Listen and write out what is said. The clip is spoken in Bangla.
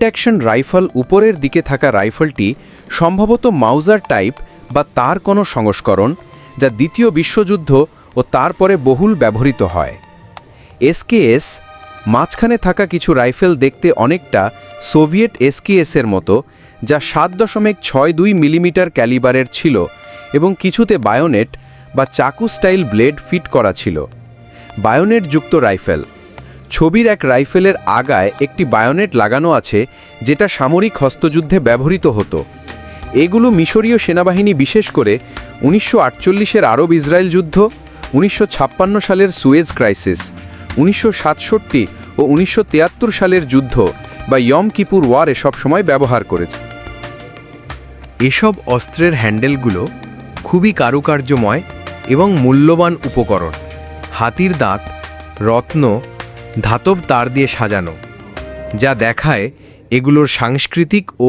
লাইট অ্যাকশন রাইফেল উপরের দিকে থাকা রাইফেলটি সম্ভবত মাউজার টাইপ বা তার কোনো সংস্করণ, যা দ্বিতীয় বিশ্বযুদ্ধ ও তারপরে বহুল ব্যবহৃত হয়। এসকেএস মাঝখানে থাকা কিছু রাইফেল দেখতে অনেকটা সোভিয়েট এসকেএসের মতো, যা সাত দশমিক ছয় দুই মিলিমিটার ক্যালিবারের ছিল এবং কিছুতে বায়োনেট বা চাকু স্টাইল ব্লেড ফিট করা ছিল। বায়োনেট যুক্ত রাইফেল ছবির এক রাইফেলের আগায় একটি বায়োনেট লাগানো আছে, যেটা সামরিক হস্তযুদ্ধে ব্যবহৃত হতো। এগুলো মিশরীয় সেনাবাহিনী, বিশেষ করে উনিশশো আটচল্লিশের আরব ইসরায়েল যুদ্ধ, উনিশশো ছাপ্পান্ন সালের সুয়েজ ক্রাইসিস, উনিশশো সাতষট্টি ও উনিশশো তিয়াত্তর সালের যুদ্ধ বা ইয়ম কিপুর ওয়ারে সবসময় ব্যবহার করেছে। এসব অস্ত্রের হ্যান্ডেলগুলো খুবই কারুকার্যময় এবং মূল্যবান উপকরণ। হাতির দাঁত, রত্ন ধাতব তার দিয়ে সাজানো যা দেখায় এগুলোর সাংস্কৃতিক ও